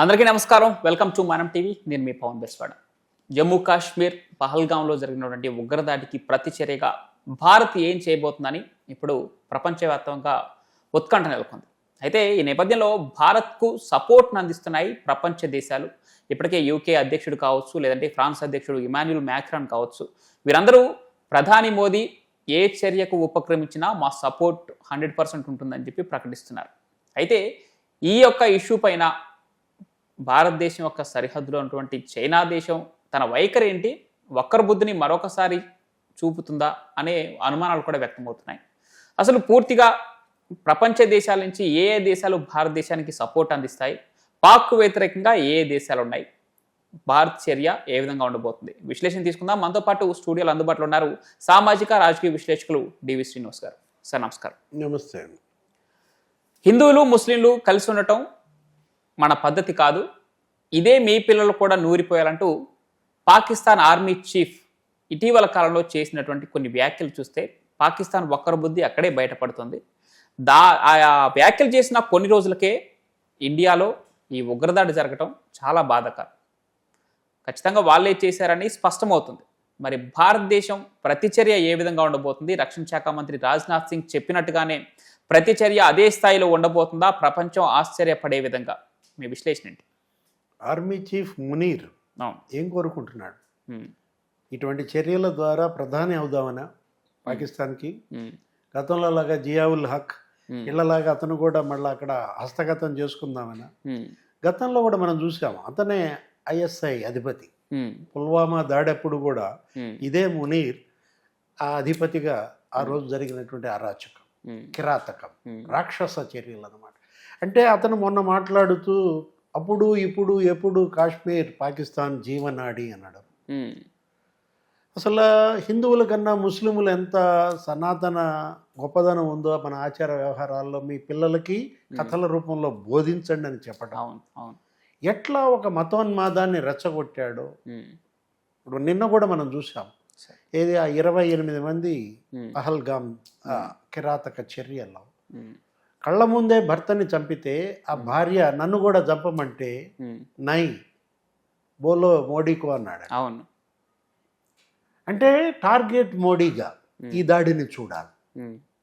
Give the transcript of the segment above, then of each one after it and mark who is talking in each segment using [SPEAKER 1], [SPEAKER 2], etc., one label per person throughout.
[SPEAKER 1] అందరికీ నమస్కారం. Welcome to మనం టీవీ నేను మీ పవన్ బెస్వాడ. జమ్మూ కాశ్మీర్ పహల్గాంలో జరిగినటువంటి ఉగ్రదాడికి ప్రతిచర్యగా భారత్ ఏం చేయబోతుందని ఇప్పుడు ప్రపంచవ్యాప్తంగా ఉత్కంఠ నెలకొంది. అయితే ఈ నేపథ్యంలో భారత్కు సపోర్ట్ను అందిస్తున్నాయి ప్రపంచ దేశాలు. ఇప్పటికే యూకే అధ్యక్షుడు కావచ్చు లేదంటే ఫ్రాన్స్ అధ్యక్షుడు ఇమాన్యుల్ మ్యాక్రాన్ కావచ్చు. వీరందరూ ప్రధాని మోదీ ఏ చర్యకు ఉపక్రమించినా మా సపోర్ట్ హండ్రెడ్ పర్సెంట్ ఉంటుందని చెప్పి ప్రకటిస్తున్నారు. అయితే ఈ యొక్క ఇష్యూ పైన భారతదేశం యొక్క సరిహద్దులో ఉన్నటువంటి చైనా దేశం తన వైఖరి ఏంటి? ఒక్కరి బుద్ధిని మరొకసారి చూపుతుందా అనే అనుమానాలు కూడా వ్యక్తమవుతున్నాయి. అసలు పూర్తిగా ప్రపంచ దేశాల నుంచి ఏ ఏ దేశాలు భారతదేశానికి సపోర్ట్ అందిస్తాయి? పాక్ వ్యతిరేకంగా ఏ ఏ దేశాలు ఉన్నాయి? భారత్ చర్య ఏ విధంగా ఉండబోతుంది? విశ్లేషణ తీసుకుందాం. మనతో పాటు స్టూడియోలో అందుబాటులో ఉన్నారు సామాజిక రాజకీయ విశ్లేషకులు డివి శ్రీనివాస్ గారు. సార్ నమస్కారం.
[SPEAKER 2] నమస్తే
[SPEAKER 1] హిందువులు ముస్లింలు కలిసి ఉండటం మన పద్ధతి కాదు. ఇదే మీ పిల్లలు కూడా నూరిపోయాలంటూ పాకిస్తాన్ ఆర్మీ చీఫ్ ఇటీవల కాలంలో చేసినటువంటి కొన్ని వ్యాఖ్యలు చూస్తే పాకిస్తాన్ ఒక్కరి బుద్ధి అక్కడే బయటపడుతుంది. దా ఆ వ్యాఖ్యలు చేసిన కొన్ని రోజులకే ఇండియాలో ఈ ఉగ్రదాడి జరగటం చాలా బాధాకరం. ఖచ్చితంగా వాళ్ళే చేశారని స్పష్టమవుతుంది. మరి భారతదేశం ప్రతిచర్య ఏ విధంగా ఉండబోతుంది? రక్షణ శాఖ మంత్రి రాజ్నాథ్ సింగ్ చెప్పినట్టుగానే ప్రతిచర్య అదే స్థాయిలో ఉండబోతుందా? ప్రపంచం ఆశ్చర్యపడే విధంగా. మీ విశ్లేషణ ఏంటి?
[SPEAKER 2] Army chief Munir. ఏం కోరుకుంటున్నాడు? ఇటువంటి చర్యల ద్వారా ప్రధాని అవుదామనా పాకిస్తాన్కి? గతంలో లాగా జియావుల్ హక్
[SPEAKER 1] ఉమ్,
[SPEAKER 2] ఇళ్ళలాగా అతను కూడా మళ్ళీ అక్కడ హస్తగతం చేసుకుందామనా? గతంలో కూడా మనం చూసాం అతనే ఐఎస్ఐ అధిపతి. పుల్వామా దాడప్పుడు కూడా ఇదే మునీర్ ఆ అధిపతిగా ఆ రోజు జరిగినటువంటి అరాచకం కిరాతకం రాక్షస చర్యలు అన్నమాట అంటే అతను మొన్న మాట్లాడుతూ అప్పుడు ఇప్పుడు ఎప్పుడు కాశ్మీర్ పాకిస్తాన్ జీవనాడి అన్నాడు. అసలు హిందువుల కన్నా ముస్లింలు ఎంత సనాతన గొప్పదనం ఉందో మన ఆచార వ్యవహారాల్లో మీ పిల్లలకి కథల రూపంలో బోధించండి అని చెప్పడం ఎట్లా ఒక మతోన్మాదాన్ని రెచ్చగొట్టాడో ఇప్పుడు నిన్న కూడా మనం చూసాం. ఏది ఆ ఇరవై ఎనిమిది మంది పహల్గామ్ కిరాతక చర్యల్లో. కళ్ళ ముందే భర్తని చంపితే ఆ భార్య నన్ను కూడా చంపమంటే నై. బోలో మోడీకు అన్నాడు
[SPEAKER 1] అవును.
[SPEAKER 2] అంటే టార్గెట్ మోడీగా ఈ దాడిని చూడాలి.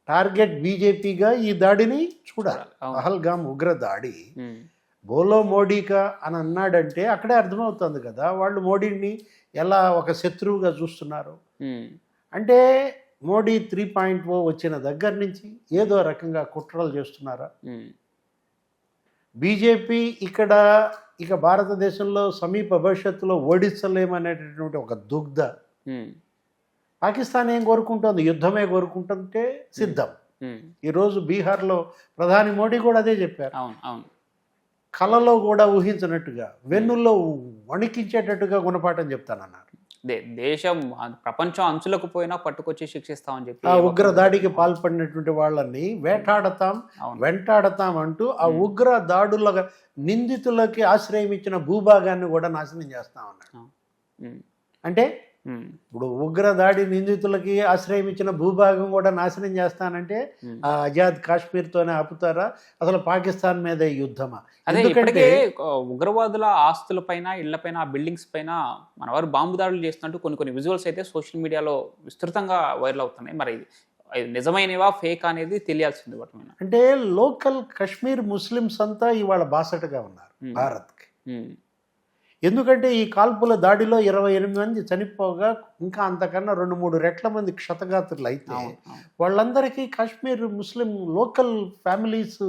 [SPEAKER 2] టార్గెట్ బీజేపీగా ఈ దాడిని చూడాలి. పహల్గామ్ ఉగ్ర దాడి. బోలో మోడీకా అని అన్నాడంటే అక్కడే అర్థమవుతుంది కదా. వాళ్ళు మోడీని ఎలా ఒక శత్రువుగా చూస్తున్నారు? అంటే మోడీ త్రీ పాయింట్ ఓ వచ్చిన దగ్గర నుంచి ఏదో రకంగా కుట్రలు చేస్తున్నారా? బీజేపీ ఇక్కడ ఇక భారతదేశంలో సమీప భవిష్యత్తులో ఓడించలేమనేటటువంటి ఒక దుగ్ధ. పాకిస్తాన్ ఏం కోరుకుంటుంది? యుద్ధమే కోరుకుంటుంటే సిద్ధం. ఈరోజు బీహార్లో ప్రధాని మోడీ కూడా అదే చెప్పారు.
[SPEAKER 1] అవును అవును.
[SPEAKER 2] కలలో కూడా ఊహించినట్టుగా వెన్నుల్లో వణికించేటట్టుగా గుణపాఠం చెప్తానన్నారు.
[SPEAKER 1] దేశం ప్రపంచం అంచులకు పోయినా పట్టుకొచ్చి శిక్షిస్తామని చెప్పి
[SPEAKER 2] ఆ ఉగ్ర దాడికి పాల్పడినటువంటి వాళ్ళని వేటాడతాం వెంటాడతాం అంటూ ఆ ఉగ్ర దాడుల నిందితులకి ఆశ్రయం ఇచ్చిన భూభాగాన్ని కూడా నాశనం చేస్తామన్నాడు. అంటే ఇప్పుడు ఉగ్ర దాడి నిందితులకి ఆశ్రయం ఇచ్చిన భూభాగం కూడా నాశనం చేస్తానంటే
[SPEAKER 1] ఉమ్.
[SPEAKER 2] ఆ ఆజాద్ కాశ్మీర్తోనే ఆపుతారా? అసలు పాకిస్తాన్ మీద యుద్ధమా?
[SPEAKER 1] అదే
[SPEAKER 2] ఎందుకంటే
[SPEAKER 1] ఉగ్రవాదుల ఆస్తుల పైన ఇళ్ళ పైన ఆ బిల్డింగ్స్ పైన మన వారు బాంబు దాడులు చేస్తున్నట్టు కొన్ని కొన్ని విజువల్స్ అయితే సోషల్ మీడియాలో విస్తృతంగా వైరల్ అవుతున్నాయి. మరి నిజమైనవా ఫేక్ అనేది తెలియాల్సింది వాటి మీద.
[SPEAKER 2] అంటే లోకల్ కశ్మీర్ ముస్లిమ్స్ అంతా ఇవాళ బాసటగా ఉన్నారు
[SPEAKER 1] Hmm.
[SPEAKER 2] భారత్కి. ఎందుకంటే ఈ కాల్పుల దాడిలో ఇరవై ఎనిమిది మంది చనిపోగా ఇంకా అంతకన్నా రెండు మూడు రెట్ల మంది క్షతగాత్రులు అయితే వాళ్ళందరికీ కాశ్మీర్ ముస్లిం లోకల్ ఫ్యామిలీస్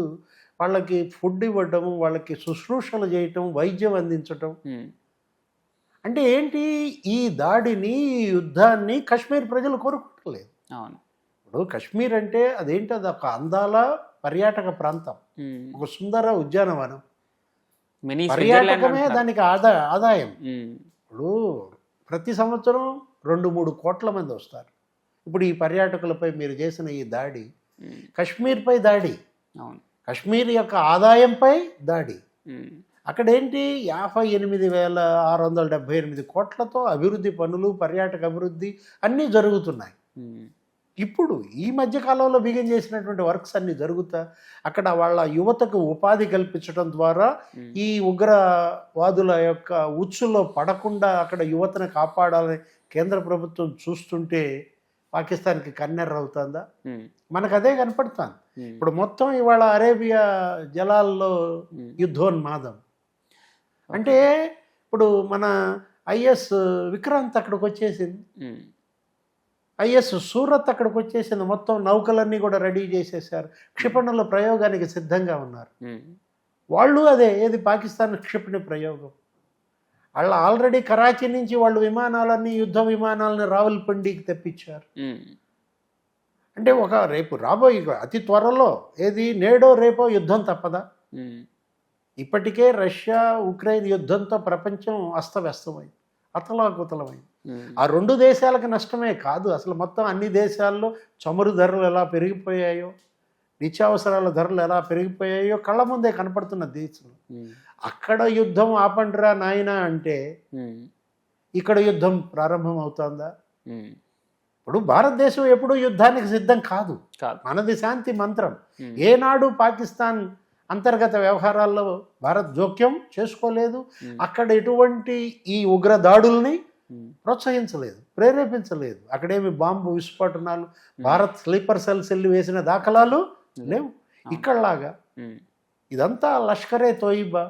[SPEAKER 2] వాళ్ళకి ఫుడ్ ఇవ్వటం వాళ్ళకి శుశ్రూషలు చేయటం వైద్యం అందించటం. అంటే ఏంటి? ఈ దాడిని ఈ యుద్ధాన్ని కాశ్మీర్ ప్రజలు కోరుకోవట్లేదు
[SPEAKER 1] అవును.
[SPEAKER 2] ఇప్పుడు కాశ్మీర్ అంటే అదేంటి? అది ఒక అందాల పర్యాటక ప్రాంతం. ఒక సుందర ఉద్యానవనం. పర్యాటకమే. దానికి ఆదా ఆదాయం. ఇప్పుడు ప్రతి సంవత్సరం రెండు మూడు కోట్ల మంది వస్తారు. ఇప్పుడు ఈ పర్యాటకులపై మీరు చేసిన ఈ దాడి కశ్మీర్పై దాడి. కశ్మీర్ యొక్క ఆదాయంపై దాడి. అక్కడ ఏంటి యాభై ఎనిమిది వేల ఆరు వందల డెబ్బై ఎనిమిది కోట్లతో అభివృద్ధి పనులు పర్యాటక అభివృద్ధి అన్నీ జరుగుతున్నాయి. ఇప్పుడు ఈ మధ్య కాలంలో బిగిన్ చేసినటువంటి వర్క్స్ అన్ని జరుగుతా అక్కడ వాళ్ళ యువతకు ఉపాధి కల్పించడం ద్వారా ఈ ఉగ్రవాదుల యొక్క ఉచ్చులో పడకుండా అక్కడ యువతను కాపాడాలని కేంద్ర ప్రభుత్వం చూస్తుంటే పాకిస్తాన్కి కన్నెర్ర అవుతుందా? మనకు అదే కనపడుతుంది. ఇప్పుడు మొత్తం ఇవాళ అరేబియా జలాల్లో యుద్ధోన్మాదం అంటే ఇప్పుడు మన ఐఎస్ విక్రాంత్ అక్కడికి వచ్చేసింది ఐఎస్ సూరత్ అక్కడికి వచ్చేసింది. మొత్తం నౌకలన్నీ కూడా రెడీ చేసేసారు క్షిపణుల ప్రయోగానికి సిద్ధంగా ఉన్నారు. వాళ్ళు అదే ఏది పాకిస్తాన్ క్షిపణి ప్రయోగం. వాళ్ళు ఆల్రెడీ కరాచీ నుంచి వాళ్ళు విమానాలన్నీ యుద్ధ విమానాలని రావులపిండికి తెప్పించారు. అంటే ఒక రేపు రాబోయే అతి త్వరలో ఏది నేడో రేపో యుద్ధం తప్పదా? ఇప్పటికే రష్యా ఉక్రెయిన్ యుద్ధంతో ప్రపంచం అస్తవ్యస్తమైంది. అతలాకుతలమైంది. ఆ రెండు దేశాలకు నష్టమే కాదు. అసలు మొత్తం అన్ని దేశాల్లో చమురు ధరలు ఎలా పెరిగిపోయాయో నిత్యావసరాల ధరలు ఎలా పెరిగిపోయాయో కళ్ళ ముందే కనపడుతున్న దేశం అక్కడ యుద్ధం ఆపండిరా నాయనా అంటే ఇక్కడ యుద్ధం ప్రారంభం అవుతుందా ఇప్పుడు భారతదేశం ఎప్పుడూ యుద్ధానికి సిద్ధం కాదు. మనది శాంతి మంత్రం. ఏనాడు పాకిస్తాన్ అంతర్గత వ్యవహారాల్లో భారత్ జోక్యం చేసుకోలేదు. అక్కడ ఎటువంటి ఈ ఉగ్ర దాడుల్ని ప్రోత్సహించలేదు ప్రేరేపించలేదు. అక్కడేమి బాంబు విస్ఫోటనాలు భారత్ స్లీపర్ సెల్స్ వెళ్ళి వేసిన దాఖలాలు లేవు. ఇక్కడలాగా ఇదంతా లష్కరే తోయిబా.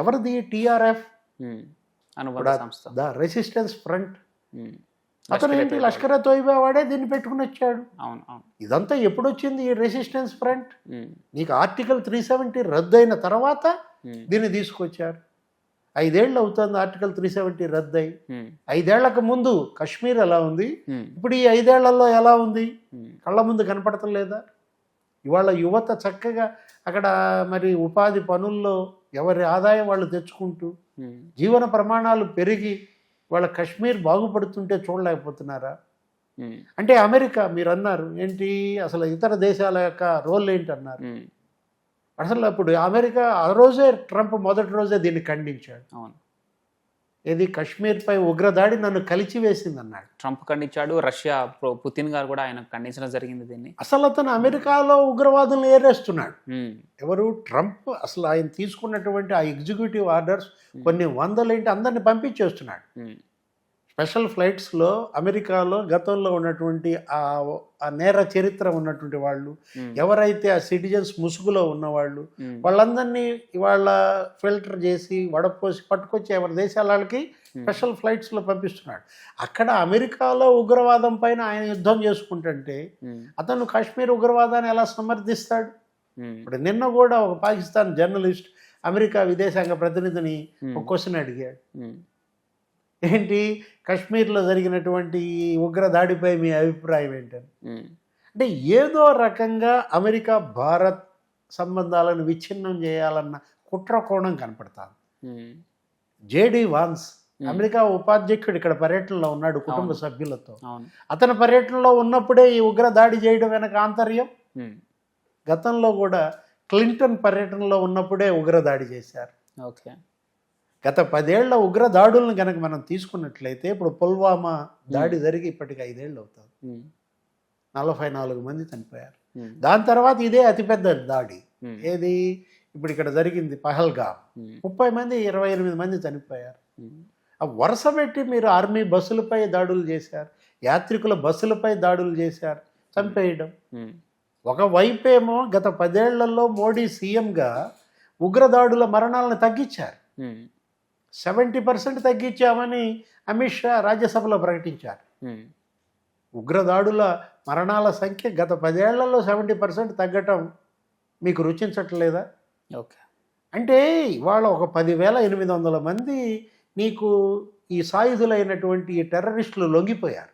[SPEAKER 2] ఎవరిది? టీఆర్ఎఫ్. The resistance front. అతను ఏంటి?
[SPEAKER 1] లష్కరే
[SPEAKER 2] తోయిబా వాడే దీన్ని పెట్టుకుని వచ్చాడు
[SPEAKER 1] అవును అవును.
[SPEAKER 2] ఇదంతా ఎప్పుడు వచ్చింది ఈ రెసిస్టెన్స్ ఫ్రంట్? నీకు ఆర్టికల్ త్రీ సెవెంటీ రద్దు అయిన తర్వాత దీన్ని తీసుకొచ్చారు. ఐదేళ్ళు అవుతుంది ఆర్టికల్ త్రీ సెవెంటీ రద్దు అయి.
[SPEAKER 1] ఉమ్,
[SPEAKER 2] ఐదేళ్ళకు ముందు కశ్మీర్ ఎలా ఉంది?
[SPEAKER 1] ఉమ్,
[SPEAKER 2] ఇప్పుడు ఈ ఐదేళ్ళలో ఎలా ఉంది?
[SPEAKER 1] ఉమ్,
[SPEAKER 2] కళ్ళ ముందు కనపడటం లేదా? ఇవాళ యువత చక్కగా అక్కడ మరి ఉపాధి పనుల్లో ఎవరి ఆదాయం వాళ్ళు తెచ్చుకుంటూ జీవన ప్రమాణాలు పెరిగి వాళ్ళ కశ్మీర్ బాగుపడుతుంటే చూడలేకపోతున్నారా? అంటే అమెరికా మీరు అన్నారు ఏంటి? అసలు ఇతర దేశాల యొక్క రోల్ ఏంటి అన్నారు అసలు అప్పుడు అమెరికా ఆ రోజే ట్రంప్ మొదటి రోజే దీన్ని ఖండించాడు.
[SPEAKER 1] అవును.
[SPEAKER 2] ఏది కశ్మీర్పై ఉగ్రదాడి నన్ను కలిచి వేసింది అన్నాడు.
[SPEAKER 1] ట్రంప్ ఖండించాడు రష్యా పుతిన్ గారు కూడా ఆయన ఖండించడం జరిగింది దీన్ని.
[SPEAKER 2] అసలు అతను అమెరికాలో ఉగ్రవాదులను ఏరేస్తున్నాడు. ఎవరు? ట్రంప్ అసలు ఆయన తీసుకున్నటువంటి ఆ ఎగ్జిక్యూటివ్ ఆర్డర్స్ కొన్ని వందలేంటి అందరిని పంపించేస్తున్నాడు. స్పెషల్ ఫ్లైట్స్లో అమెరికాలో గతంలో ఉన్నటువంటి ఆ నేర చరిత్ర ఉన్నటువంటి వాళ్ళు ఎవరైతే ఆ సిటిజన్స్ ముసుగులో ఉన్నవాళ్ళు వాళ్ళందరినీ ఇవాళ ఫిల్టర్ చేసి వడపోసి పట్టుకొచ్చి ఎవరి దేశాల వాళ్ళకి స్పెషల్ ఫ్లైట్స్లో పంపిస్తున్నాడు. అక్కడ అమెరికాలో ఉగ్రవాదం పైన ఆయన యుద్ధం చేసుకుంటుంటే అతను కాశ్మీర్ ఉగ్రవాదాన్ని ఎలా సమర్థిస్తాడు? ఇప్పుడు నిన్న కూడా ఒక పాకిస్తాన్ జర్నలిస్ట్ అమెరికా విదేశాంగ ప్రతినిధిని ఒక క్వశ్చన్ అడిగాడు. ఏంటి? కాశ్మీర్లో జరిగినటువంటి ఈ ఉగ్ర దాడిపై మీ అభిప్రాయం ఏంటని? అంటే ఏదో రకంగా అమెరికా భారత్ సంబంధాలను విచ్ఛిన్నం చేయాలన్న కుట్ర కోణం కనపడుతుంది.
[SPEAKER 1] ఉమ్,
[SPEAKER 2] జేడి వాన్స్. అమెరికా ఉపాధ్యక్షుడు ఇక్కడ పర్యటనలో ఉన్నాడు కుటుంబ. సభ్యులతో. అతని పర్యటనలో ఉన్నప్పుడే ఈ ఉగ్ర దాడి చేయడం వెనక ఆంతర్యం? గతంలో కూడా క్లింటన్ పర్యటనలో ఉన్నప్పుడే ఉగ్ర దాడి చేశారు.
[SPEAKER 1] ఓకే.
[SPEAKER 2] గత పదేళ్ళ ఉగ్ర దాడులను కనుక మనం తీసుకున్నట్లయితే ఇప్పుడు పుల్వామా దాడి జరిగి ఇప్పటికి ఐదేళ్ళు అవుతుంది నలభై నాలుగు మంది చనిపోయారు. దాని తర్వాత ఇదే అతిపెద్ద దాడి. ఏది? ఇప్పుడు ఇక్కడ జరిగింది పహల్గా ముప్పై మంది ఇరవై ఎనిమిది మంది చనిపోయారు. ఆ వరుస పెట్టి మీరు ఆర్మీ బస్సులపై దాడులు చేశారు. యాత్రికుల బస్సులపై దాడులు చేశారు. చంపేయడం. ఒకవైపేమో గత పదేళ్ళలో మోడీ సీఎంగా ఉగ్రదాడుల మరణాలను తగ్గించారు. సెవెంటీ పర్సెంట్ తగ్గించామని అమిత్ షా రాజ్యసభలో ప్రకటించారు. ఉగ్రదాడుల మరణాల సంఖ్య గత పదేళ్ళలో సెవెంటీ పర్సెంట్ తగ్గటం మీకు రుచించట్లేదా?
[SPEAKER 1] ఓకే.
[SPEAKER 2] అంటే ఇవాళ ఒక పదివేల ఎనిమిది వందల మంది నీకు ఈ సాయుధులైనటువంటి ఈ టెర్రరిస్టులు లొంగిపోయారు.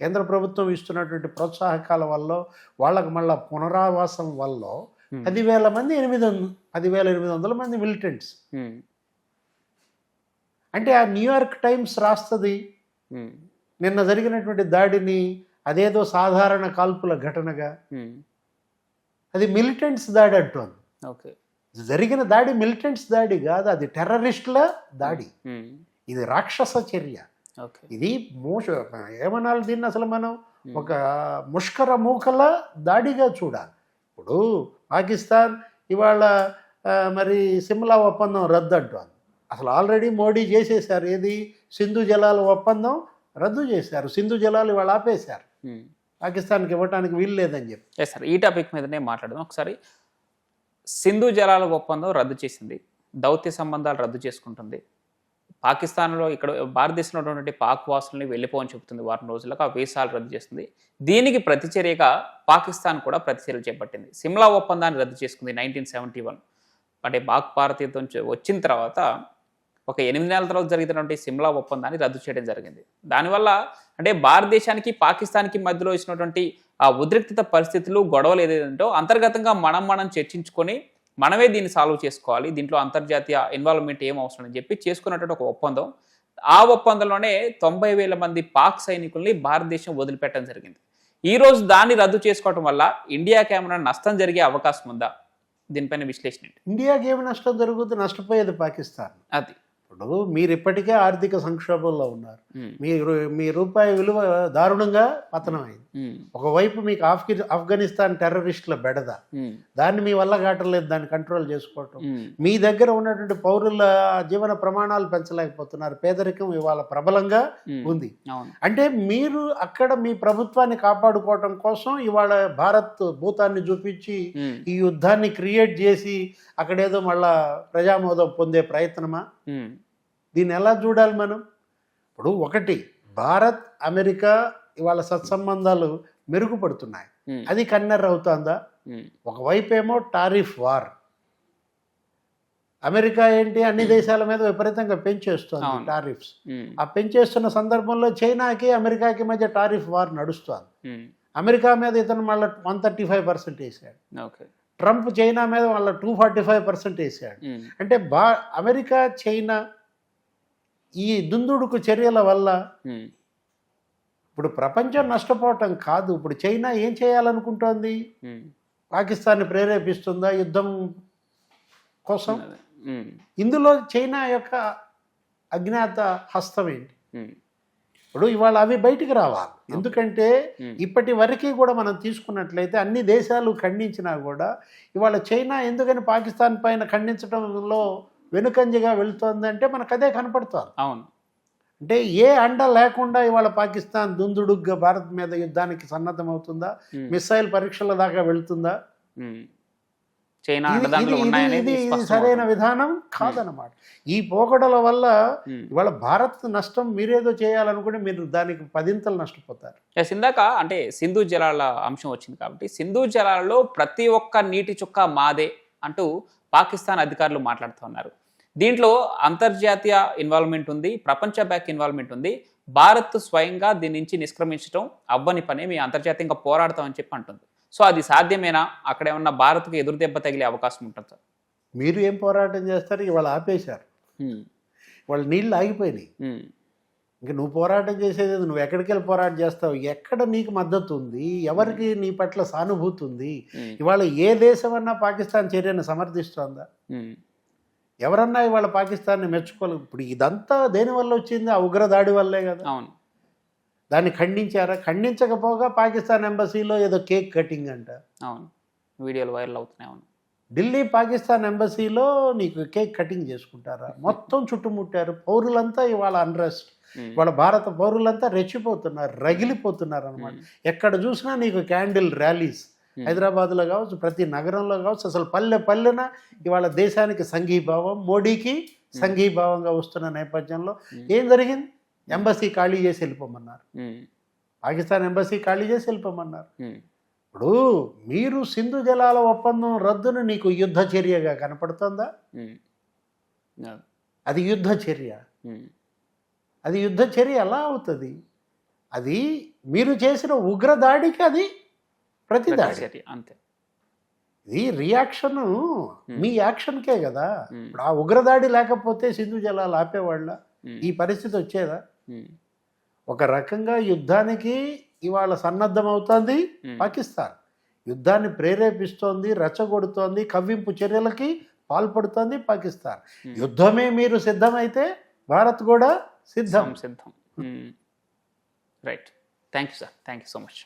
[SPEAKER 2] కేంద్ర ప్రభుత్వం ఇస్తున్నటువంటి ప్రోత్సాహకాల వల్ల వాళ్ళకు మళ్ళా పునరావాసం వల్ల పదివేల మంది ఎనిమిది పదివేల ఎనిమిది వందల మంది మిలిటెంట్స్ అంటే ఆ న్యూయార్క్ టైమ్స్ రాస్తుంది నిన్న జరిగినటువంటి దాడిని అదేదో సాధారణ కాల్పుల ఘటనగా అది మిలిటెంట్స్ దాడి అంటోంది.
[SPEAKER 1] ఓకే.
[SPEAKER 2] జరిగిన దాడి మిలిటెంట్స్ దాడి కాదు అది టెర్రరిస్టుల దాడి. ఇది రాక్షస చర్య. ఇది మోస ఏమనాలి దీన్ని అసలు మనం? ఒక ముష్కర మూకల దాడిగా చూడాలి. ఇప్పుడు పాకిస్తాన్ ఇవాళ మరి సిమ్లా ఒప్పందం రద్దు అంటోంది అసలు ఆల్రెడీ మోడీ చేసేశారు. ఏది? సింధు జలాల ఒప్పందం రద్దు చేశారు. సింధు జలాలు ఇవాళ ఆపేశారు. పాకిస్తాన్కి ఇవ్వడానికి వీలు లేదని చెప్పి.
[SPEAKER 1] సార్ ఈ టాపిక్ మీదనే మాట్లాడదాం. ఒకసారి సింధు జలాల ఒప్పందం రద్దు చేసింది. దౌత్య సంబంధాలు రద్దు చేసుకుంటుంది. పాకిస్తాన్లో ఇక్కడ భారతదేశంలో ఉన్నటువంటి పాక్ వాసుల్ని వెళ్ళిపోవని చెబుతుంది వారం రోజులకు. ఆ వీసాలు రద్దు చేస్తుంది. దీనికి ప్రతిచర్యగా పాకిస్తాన్ కూడా ప్రతిచర్యలు చేపట్టింది. సిమ్లా ఒప్పందాన్ని రద్దు చేసుకుంది నైన్టీన్ సెవెంటీ వన్. అంటే పాక్ భారతీయత్వం చే- వచ్చిన తర్వాత ఒక ఎనిమిది నెలల తర్వాత జరుగుతున్నటువంటి సిమ్లా ఒప్పందాన్ని రద్దు చేయడం జరిగింది. దానివల్ల అంటే భారతదేశానికి పాకిస్తాన్కి మధ్యలో వచ్చినటువంటి ఆ ఉద్రిక్తత పరిస్థితులు గొడవలు ఏదైతుందో అంతర్గతంగా మనం మనం చర్చించుకొని మనమే దీన్ని సాల్వ్ చేసుకోవాలి. దీంట్లో అంతర్జాతీయ ఇన్వాల్వ్మెంట్ ఏం అవసరం అని చెప్పి చేసుకున్నటువంటి ఒక ఒప్పందం. ఆ ఒప్పందంలోనే తొంభై వేల మంది పాక్ సైనికుల్ని భారతదేశం వదిలిపెట్టడం జరిగింది. ఈ రోజు దాన్ని రద్దు చేసుకోవటం వల్ల ఇండియాకి ఏమైనా నష్టం జరిగే అవకాశం ఉందా? దీనిపైన విశ్లేషణ?
[SPEAKER 2] ఇండియాకి ఏమి నష్టం జరుగుతుంది నష్టపోయేది పాకిస్తాన్.
[SPEAKER 1] అది.
[SPEAKER 2] ఇప్పుడు మీరు ఇప్పటికే ఆర్థిక సంక్షోభంలో ఉన్నారు.
[SPEAKER 1] ఉమ్,
[SPEAKER 2] మీ రూపాయి విలువ దారుణంగా పతనమైంది. ఒకవైపు మీకు ఆఫ్ఘి ఆఫ్ఘనిస్తాన్ టెర్రరిస్టుల బెడద. దాన్ని మీ వల్ల కావట్లేదు దాన్ని కంట్రోల్ చేసుకోవటం. మీ దగ్గర ఉన్నటువంటి పౌరుల జీవన ప్రమాణాలు పెంచలేకపోతున్నారు. పేదరికం ఇవాళ ప్రబలంగా. ఉంది. అంటే మీరు అక్కడ మీ ప్రభుత్వాన్ని కాపాడుకోవటం కోసం ఇవాళ భారత్ భూతాన్ని చూపించి ఈ యుద్ధాన్ని క్రియేట్ చేసి అక్కడేదో మళ్ళా ప్రజామోదం పొందే ప్రయత్నమా? దీన్ని ఎలా చూడాలి మనం? ఇప్పుడు ఒకటి భారత్ అమెరికా ఇవాళ సత్సంబంధాలు మెరుగుపడుతున్నాయి. అది కన్నెర్ అవుతుందా? ఒకవైపు ఏమో టారిఫ్ వార్. అమెరికా ఏంటి? అన్ని దేశాల మీద విపరీతంగా పెంచేస్తుంది. టారిఫ్స్. ఆ పెంచేస్తున్న సందర్భంలో చైనాకి అమెరికాకి మధ్య టారిఫ్ వార్ నడుస్తుంది. అమెరికా మీద ఇతను మళ్ళీ వన్ థర్టీ ఫైవ్ పర్సెంట్ వేసాడు.
[SPEAKER 1] ఓకే.
[SPEAKER 2] ట్రంప్ చైనా మీద మళ్ళీ టూ ఫార్టీ ఫైవ్ పర్సెంట్ వేసాడు అంటే బా అమెరికా చైనా ఈ దుందుడుకు చర్యల వల్ల ఇప్పుడు ప్రపంచం నష్టపోవటం కాదు. ఇప్పుడు చైనా ఏం చేయాలనుకుంటోంది? పాకిస్తాన్ని ప్రేరేపిస్తుందా యుద్ధం కోసం? ఇందులో చైనా యొక్క అజ్ఞాత హస్తం ఏంటి? ఇప్పుడు ఇవాళ అవి బయటికి రావాలి. ఎందుకంటే ఇప్పటి వరకు కూడా మనం తీసుకున్నట్లయితే అన్ని దేశాలు ఖండించినా కూడా ఇవాళ చైనా ఎందుకని పాకిస్తాన్ పైన ఖండించడంలో వెనుకంజగా వెళుతోందంటే మనకు అదే కనపడుతోంది.
[SPEAKER 1] అవును.
[SPEAKER 2] అంటే ఏ అండ లేకుండా ఇవాళ పాకిస్తాన్ దుందుడుగ్గా భారత్ మీద యుద్ధానికి సన్నద్ధమవుతుందా? మిస్సైల్ పరీక్షల దాకా వెళ్తుందా.
[SPEAKER 1] చైనా అండదండలు ఉన్నాయనేది
[SPEAKER 2] సరైన. విధానం కాదనమాట ఈ పోకడల వల్ల. ఇవాళ భారత్ నష్టం మీరేదో చేయాలనుకుంటే మీరు దానికి పదింతలు నష్టపోతారు.
[SPEAKER 1] ఇందాక అంటే సింధు జలాల అంశం వచ్చింది కాబట్టి సింధు జలాలలో ప్రతి ఒక్క నీటి చుక్క మాదే అంటూ పాకిస్తాన్ అధికారులు మాట్లాడుతూ ఉన్నారు. దీంట్లో అంతర్జాతీయ ఇన్వాల్వ్మెంట్ ఉంది ప్రపంచ బ్యాంక్ ఇన్వాల్వ్మెంట్ ఉంది. భారత్ స్వయంగా దీని నుంచి నిష్క్రమించడం అవ్వని పని మీ అంతర్జాతీయంగా పోరాడతామని చెప్పి అంటుంది. సో అది సాధ్యమేనా? అక్కడ ఏమన్నా భారత్కు ఎదురు దెబ్బ తగిలే అవకాశం ఉంటుంది
[SPEAKER 2] మీరు ఏం పోరాటం చేస్తారు? ఇవాళ ఆపేశారు. వాళ్ళ నీళ్ళు ఆగిపోయినాయి. ఇంక నువ్వు పోరాటం చేసేది? నువ్వు ఎక్కడికి వెళ్ళి పోరాటం చేస్తావు? ఎక్కడ నీకు మద్దతు ఉంది? ఎవరికి నీ పట్ల సానుభూతి ఉంది? ఇవాళ ఏ దేశం అన్నా పాకిస్తాన్ చర్యను సమర్థిస్తోందా? ఎవరన్నా ఇవాళ పాకిస్తాన్ని మెచ్చుకోలేదు ఇప్పుడు ఇదంతా దేని వల్ల వచ్చింది? ఆ ఉగ్రదాడి వల్లే కదా.
[SPEAKER 1] అవును.
[SPEAKER 2] దాన్ని ఖండించారా? ఖండించకపోగా పాకిస్తాన్ ఎంబసీలో ఏదో కేక్ కటింగ్ అంట.
[SPEAKER 1] అవును. వీడియోలు వైరల్ అవుతున్నాయి అవును.
[SPEAKER 2] ఢిల్లీ పాకిస్తాన్ ఎంబసీలో నీకు కేక్ కటింగ్ చేసుకుంటారా? మొత్తం చుట్టుముట్టారు. పౌరులంతా ఇవాళ అన్రెస్ట్ ఇవాళ భారత పౌరులంతా రెచ్చిపోతున్నారు రగిలిపోతున్నారు అనమాట ఎక్కడ చూసినా నీకు క్యాండిల్ ర్యాలీస్. హైదరాబాద్లో కావచ్చు ప్రతి నగరంలో కావచ్చు అసలు పల్లె పల్లెన ఇవాళ దేశానికి సంఘీభావం మోడీకి సంఘీభావంగా వస్తున్న నేపథ్యంలో ఏం జరిగింది? ఎంబసీ ఖాళీ చేసి వెళ్ళిపోమన్నారు. పాకిస్తాన్ ఎంబసీ ఖాళీ చేసి వెళ్ళిపోమన్నారు.
[SPEAKER 1] ఉమ్,
[SPEAKER 2] ఇప్పుడు మీరు సింధు జలాల ఒప్పందం రద్దును నీకు యుద్ధ చర్యగా కనపడుతుందా? అది యుద్ధ చర్య. అది యుద్ధ చర్య ఎలా అవుతుంది? అది మీరు చేసిన ఉగ్రదాడికి అది ప్రతిదాడి.
[SPEAKER 1] అంతే.
[SPEAKER 2] ఇది రియాక్షన్ మీ యాక్షన్కే కదా. ఇప్పుడు ఆ ఉగ్రదాడి లేకపోతే సింధు జలాలు ఆపేవాళ్ళ? ఈ పరిస్థితి వచ్చేదా? ఒక రకంగా యుద్ధానికి ఇవాళ సన్నద్ధం అవుతోంది
[SPEAKER 1] ఉమ్,
[SPEAKER 2] పాకిస్తాన్. యుద్ధాన్ని ప్రేరేపిస్తోంది రెచ్చగొడుతోంది కవ్వింపు చర్యలకి పాల్పడుతోంది పాకిస్తాన్.
[SPEAKER 1] ఉమ్.
[SPEAKER 2] యుద్ధమే మీరు సిద్ధమైతే భారత్ కూడా సిద్ధం.
[SPEAKER 1] సంసిద్ధం. Right thank you sir thank you so much